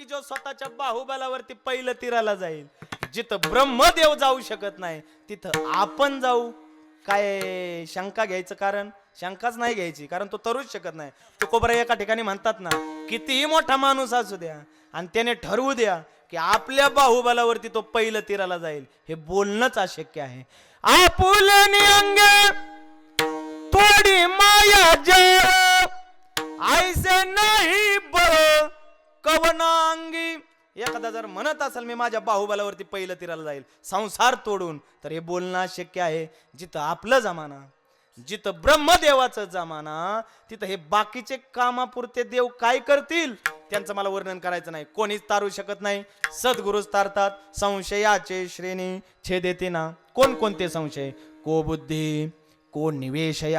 की जो स्वतःच्या बाहुबलावरती पहिलं तीराला जाईल. जिथं ब्रह्मदेव जाऊ शकत नाही तिथं आपण जाऊ. काय शंका घ्यायचं कारण? शंकाच नाही घ्यायची कारण तो तरूच शकत नाही. तो कोबरा एका ठिकाणी म्हणतात ना कितीही मोठा माणूस असू द्या आणि त्याने ठरवू द्या की आपल्या बाहुबलावरती तो पहिलं तीराला जाईल. हे बोलणंच अशक्य आहे. आपुलनी थोडी माया जय. आयसे नाही कवनांगी. एखादा जर म्हणत असेल मी माझ्या बाहुबलावरती पहिलं तिराला जाईल संसार तोडून तर हे बोलणं शक्य आहे. जिथं आपलं जमाना जिथं ब्रह्मदेवाचं जमाना तिथं हे बाकीचे कामापुरते देव काय करतील त्यांचं मला वर्णन करायचं नाही. कोणीच तारू शकत नाही. सद्गुरूच तारतात. संशयाचे श्रेणी छेदेते ना कोणकोणते संशय? को बुद्धी को निवेशय.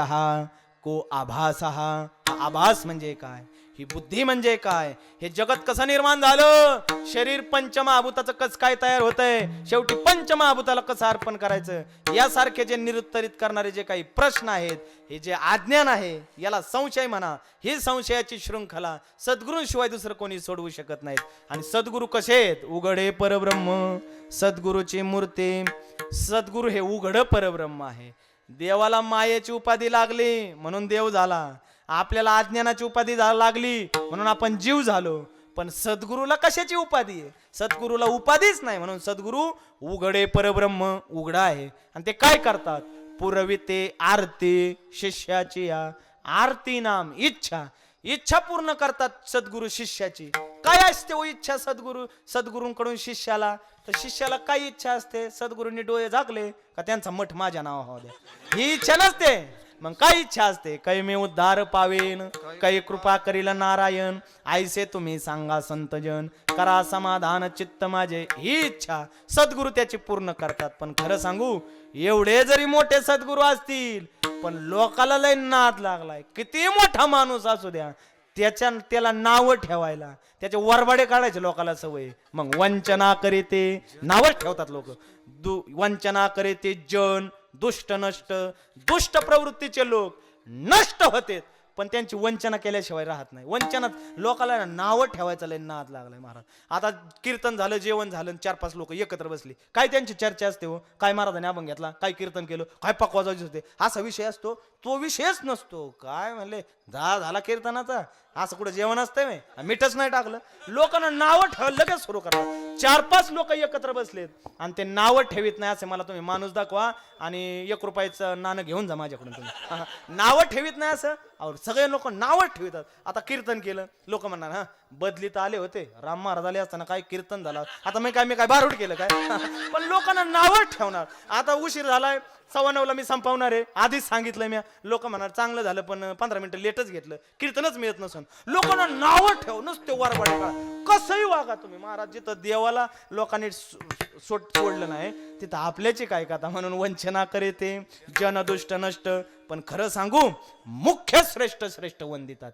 को आभास हा आभास म्हणजे काय? ही बुद्धी म्हणजे काय? हे जगत कसं निर्माण झालं? शरीर पंचमहाभूताचं कस काय तयार होतंय? शेवटी पंचमहाभूताला कसं अर्पण करायचं? यासारखे जे निरुत्तरित करणारे जे काही प्रश्न आहेत हे जे आज्ञान आहे याला संशय म्हणा. ही संशयाची शृंखला सद्गुरूंशिवाय दुसरं कोणी सोडवू शकत नाहीत. आणि सद्गुरू कसे आहेत? उघडे परब्रह्म. सद्गुरूची मूर्ती. सद्गुरू हे उघड परब्रह्म आहे. देवाला मायेची उपाधी लागली म्हणून देव झाला. आपल्याला अज्ञानाची उपाधी लागली म्हणून आपण जीव झालो. पण सद्गुरूला कशाची उपाधी आहे? सद्गुरूला उपाधीच नाही म्हणून सद्गुरू उघडे परब्रह्म उघडा आहे. आणि ते काय करतात? पुरविते आरती शिष्याची या आरती नाम इच्छा. इच्छा पूर्ण करतात सद्गुरू शिष्याची. काय असते हो इच्छा सद्गुरू? सद्गुरूंकडून शिष्याला? तर शिष्याला काय इच्छा असते? सद्गुरूंनी डोळे झाकले का त्यांचा मठ माझ्या नावा हवा द्या ही इच्छा नसते. मग काय इच्छा असते? काही मी उद्धार पावेन काही कृपा करील नारायण. आईसे तुम्ही सांगा संतजन करा समाधान चित्त माझे. ही इच्छा सद्गुरू त्याची पूर्ण करतात. पण खरं सांगू एवढे जरी मोठे सद्गुरू असतील पण लोकाला लय नाद लागलाय. किती मोठा माणूस असू द्या. त्याच्या त्याला नाव ठेवायला. त्याचे वरबाडे काढायचे लोकाला सवय. मग वंचना करीते. नावच ठेवतात लोक. दु वंचना करीते जन दुष्ट नष्ट. दुष्ट प्रवृत्तीचे लोक नष्ट होते पण त्यांची वंचना केल्याशिवाय राहत नाही. वंचनात लोकाला नावं ठेवायचं लय नाद लागलाय महाराज. आता कीर्तन झालं जेवण झालं चार पाच लोक एकत्र बसली. काय त्यांची चर्चा असते हो? काय महाराजांनी आपण घेतला? काय कीर्तन केलं? काय पकवाजायचे होते? असा विषय असतो. तो विषयच नसतो. काय म्हणले? जा झाला कीर्तनाचा. असं कुठं जेवण असतंय व्हय? मीठच नाही टाकलं. लोकांना नावं ठेवायला लगेच सुरू करा चार पाच लोक एकत्र बसलेत. आणि ते नावं ठेवीत नाही असे मला तुम्ही माणूस दाखवा. आणि एक रुपयाचं नाणं घेऊन जा माझ्याकडून तुम्ही. नावं ठेवीत नाही असं. और सगळे लोक नावच ठेवतात. आता कीर्तन केलं लोक म्हणणार हा बदली तर आले होते. राम महाराज आले असताना काय कीर्तन झालं? आता मी काय मी काय बारूड केलं काय? पण लोकांना नावच ठेवणार. आता उशीर झालाय सव्वा नऊला मी संपवणार आहे. आधीच सांगितलं मी. लोक म्हणणार चांगलं झालं पण पंधरा मिनिटं लेटच घेतलं. कीर्तनच मिळत नसून. लोकांना नावं ठेव नसते वारवाडे का? कसंही वागा तुम्ही. महाराज जिथं देवाला लोकांनी सोड सोडलं नाही तिथं आपल्याची काय कथा? म्हणून वंचना करीते जनदुष्ट नष्ट. पण खरं सांगू मुख्य श्रेष्ठ श्रेष्ठ वंदितात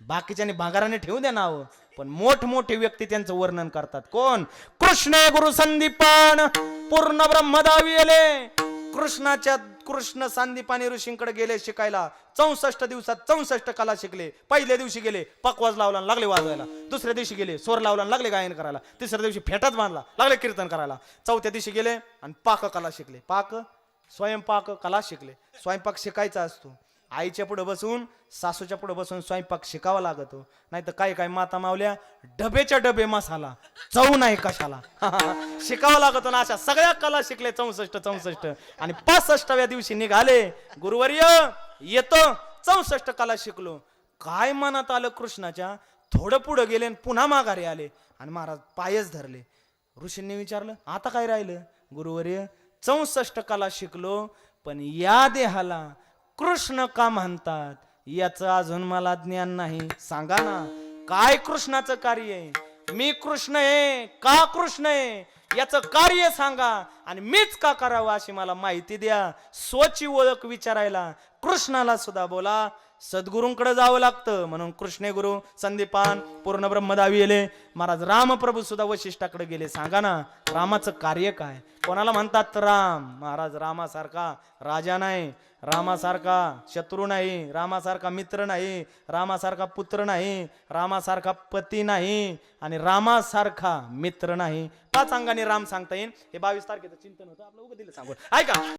बाकीच्याने भागाराने ठेवू द्या नाव पण मोठमोठे व्यक्ती त्यांचं वर्णन करतात. कोण? कृष्ण गुरु संदीपान पूर्ण ब्रह्मदावी आले. कृष्णाच्या कृष्ण संदीपानी ऋषींकडे गेले शिकायला. चौसष्ट दिवसात चौसष्ट कला शिकले. पहिल्या दिवशी गेले पकवाज लावला लागले वाजवायला. दुसऱ्या दिवशी गेले स्वर लावला लागले गायन करायला. तिसऱ्या दिवशी फेटाच बांधला लागले कीर्तन करायला. चौथ्या दिवशी गेले आणि पाककला शिकले. पाक स्वयंपाक कला शिकले. स्वयंपाक शिकायचा असतो. आईच्या पुढे बसून सासूच्या पुढे बसून स्वयंपाक शिकावा लागतो. नाही तर काही काही माता मावल्या डबेच्या डबे मसाला चव नाही कशाला. शिकावा लागतो ना अशा सगळ्या कला शिकले चौसष्ट चौसष्ट. आणि पासष्टाव्या दिवशी निघाले. गुरुवर्य येतो. चौसष्ट कला शिकलो. काय मनात आलं कृष्णाच्या? थोडं पुढं गेले आणि पुन्हा माघारी आले. आणि महाराज पायच धरले. ऋषींनी विचारलं आता काय राहिलं? गुरुवर्य चौसष्ट कला शिकलो पण या देहाला कृष्ण का म्हणतात? याचं अजून मला ज्ञान नाही. सांगा ना काय कृष्णाचं कार्य आहे? मी कृष्ण आहे का कृष्ण आहे? याचं कार्य सांगा. आणि मीच का करावं अशी मला माहिती द्या. स्वची ओळख विचारायला कृष्णाला सुद्धा बोला सद्गुरूंकडे जावं लागतं. म्हणून कृष्णे गुरु संदीपान पूर्ण ब्रह्मदावी येले. महाराज रामप्रभू सुद्धा वशिष्ठाकडे गेले. सांगा ना रामाचं कार्य काय? कोणाला म्हणतात राम? महाराज रामासारखा राजा नाही रामासारखा शत्रू नाही रामासारखा मित्र नाही रामासारखा पुत्र नाही रामासारखा पती नाही आणि रामासारखा मित्र नाही. पाच अंगाने राम सांगता येईल. हे बावीस तारखेचं चिंतन होतं. आपलं उगं दिलं सांगून. ऐका.